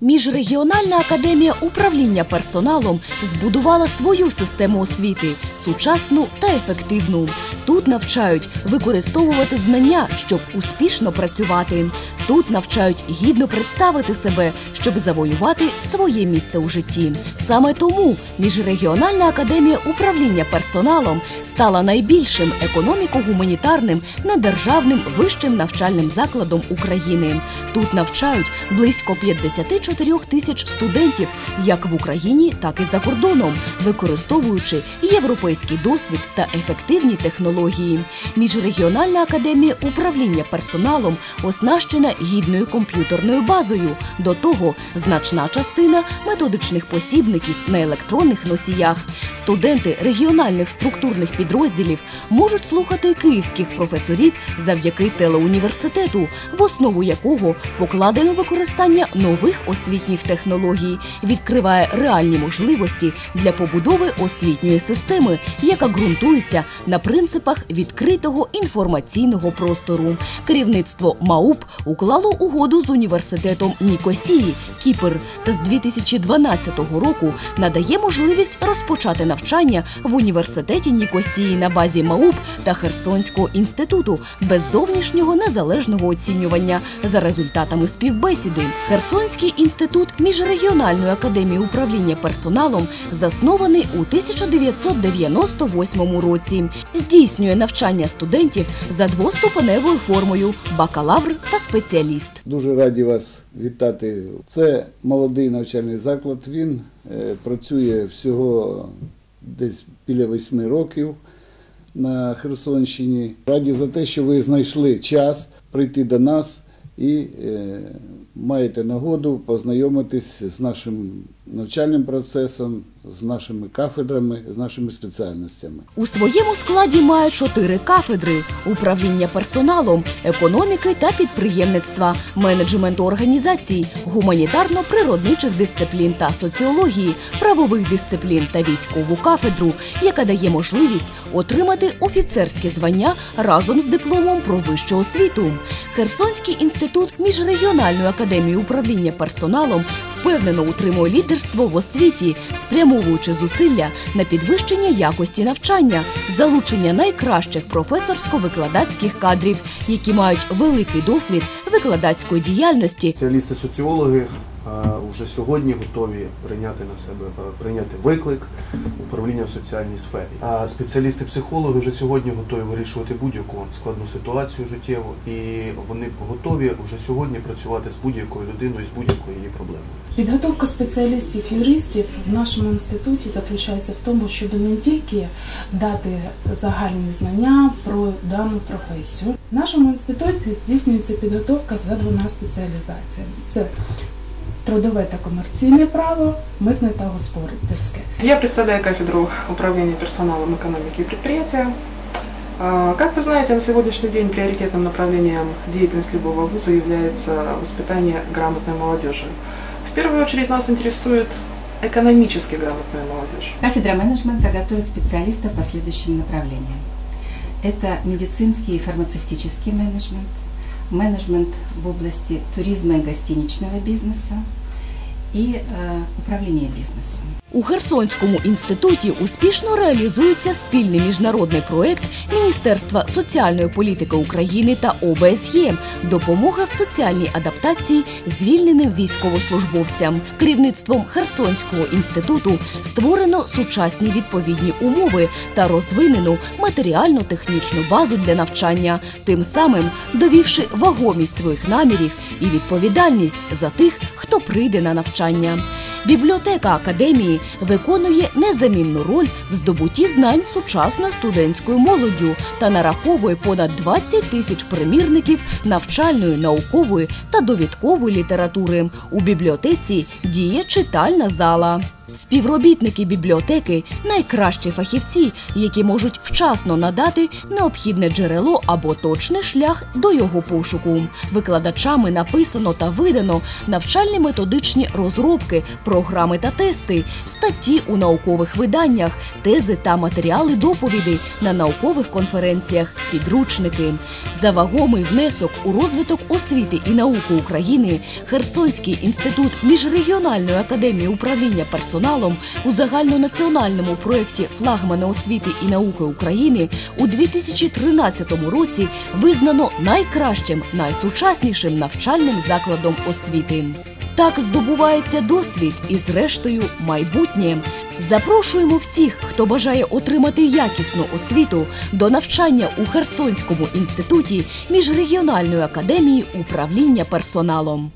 Міжрегіональна академія управління персоналом збудувала свою систему освіти сучасну та ефективну. Тут навчають використовувати знання, щоб успішно працювати. Тут навчають гідно представити себе, щоб завоювати своє місце у житті. Саме тому міжрегіональна академія управління персоналом стала найбільшим економіко-гуманітарним недержавним вищим навчальним закладом України. Тут навчають близько 54 тисяч студентів як в Україні, так і за кордоном, використовуючи європейський досвід та ефективні технології. Міжрегіональна академія управління персоналом оснащена гідною комп'ютерною базою. До того значна частина методичних посібників на електронних носіях. Студенти регіональних структурних підрозділів можуть слухати київських професорів завдяки телеуніверситету, в основу якого покладено використання нових освітніх технологій, відкриває реальні можливості для побудови освітньої системи, яка ґрунтується на принципах відкритого інформаційного простору. Керівництво МАУП уклало угоду з університетом Нікосії, Кіпр, та з 2012 року надає можливість розпочати навчання в університеті Нікосії на базі МАУП та Херсонського інституту без зовнішнього незалежного оцінювання за результатами співбесіди. Херсонський інститут міжрегіональної академії управління персоналом заснований у 1998 році. Здійснює навчання студентів за двоступеневою формою бакалавр та спеціаліст. Дуже раді вас вітати. Це молодий навчальний заклад. Він е, працює всього десь біля восьми років на Херсонщині. Раді за те, що ви знайшли час прийти до нас і е, маєте нагоду познайомитись з нашим навчальним процесом, з нашими кафедрами, з нашими спеціальностями. У своєму складі має чотири кафедри: управління персоналом, економіки та підприємництва, менеджменту організацій, гуманітарно-природничих дисциплін та соціології, правових дисциплін та військову кафедру, яка дає можливість отримати офіцерське звання разом з дипломом про вищу освіту. Херсонський інститут міжрегіональної академії управління персоналом впевнено утримує лідерство в освіті, спрямовуючи зусилля на підвищення якості навчання, залучення найкращих професорсько-викладацьких кадрів, які мають великий досвід викладацької діяльності. Спеціалісти-соціологи е, вже сьогодні готові прийняти на себе прийняти виклик управління в соціальній сфері. А спеціалісти-психологи вже сьогодні готові вирішувати будь-яку складну ситуацію життєву, і вони готові вже сьогодні працювати з будь-якою людиною, з будь-якою її проблемою. Підготовка спеціалістів-юристів в нашому інституті заключається в тому, щоб не тільки дати загальні знання про дану професію. В нашому інституті здійснюється підготовка за двома спеціалізаціями: це трудове та комерційне право, митне та господарське. Я представляю кафедру управления персоналом экономики и предприятия. Как вы знаете, на сегодняшний день приоритетным направлением деятельности любого вуза является воспитание грамотной молодежи. В первую очередь нас интересует экономически грамотная молодежь. Кафедра менеджмента готовит специалистов по следующим направлениям. Это медицинский и фармацевтический менеджмент, менеджмент в области туризма и гостиничного бизнеса и э, управление бизнесом. У Херсонському інституті успішно реалізується спільний міжнародний проект Міністерства соціальної політики України та ОБСЄ допомога в соціальній адаптації звільненим військовослужбовцям. Керівництвом Херсонського інституту створено сучасні відповідні умови та розвинену матеріально-технічну базу для навчання, тим самим довівши вагомість своїх намірів і відповідальність за тих, хто прийде на навчання. Бібліотека академії виконує незамінну роль в здобутті знань сучасною студентською молоддю та нараховує понад 20 тисяч примірників навчальної, наукової та довідкової літератури. У бібліотеці діє читальна зала. Співробітники бібліотеки найкращі фахівці, які можуть вчасно надати необхідне джерело або точний шлях до його пошуку. Викладачами написано та видано навчальні методичні розробки, програми та тести, статті у наукових виданнях, тези та матеріали доповіді на наукових конференціях, підручники. За вагомий внесок у розвиток освіти і науки України Херсонський інститут міжрегіональної академії управління персоналом у загальнонаціональному проєкті Флагмани освіти і науки України у 2013 році визнано найкращим, найсучаснішим навчальним закладом освіти. Так здобувається досвід і, зрештою, майбутнє. Запрошуємо всіх, хто бажає отримати якісну освіту до навчання у Херсонському інституті міжрегіональної академії управління персоналом.